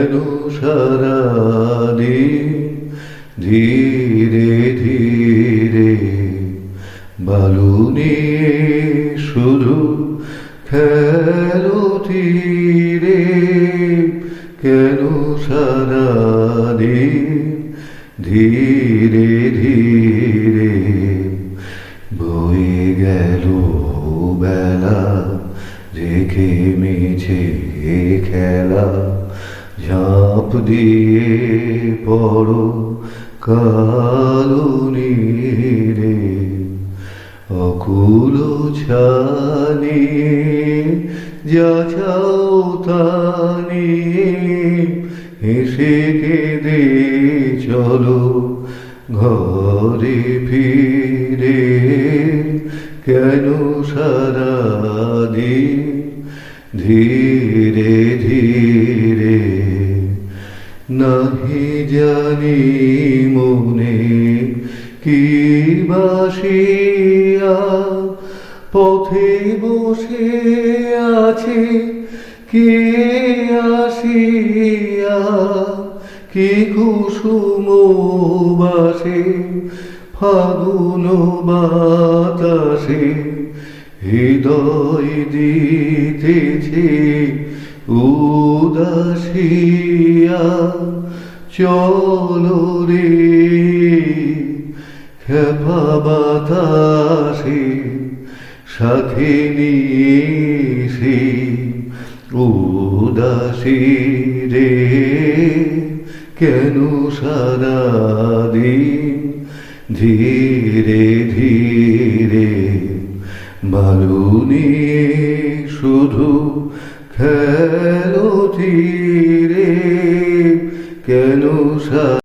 কেন সারাদিন ধীরে ধীরে বালু নিয়ে শুধু খেলো তীরে কেন সারাদিন ধীরে ধীরে বয়ে গেল বেলা রেখে মিছে খেলা। ঝাঁপ দিয়ে পড়ো কালো নীরে অকুল ছানি যা চাও তা হেসে কেঁদে চলো ঘরে ফিরে। কেন সারাদিন ধীরে ধীরে নাহি জানি মনে কি বাসিয়া, পথে বসে আছে, কে আসিয়া, কি কুসুম বাসে, ফাগুন বাতাসে হৃদয় দিতেছে। উদাসিয়া, চলো রে খেপা বাতাসে, সাথে নিয়ে উদাসী রে, কেন সারাদিন ধীরে ধীরে বালুনি শুধু খেলো তীরে কেন সা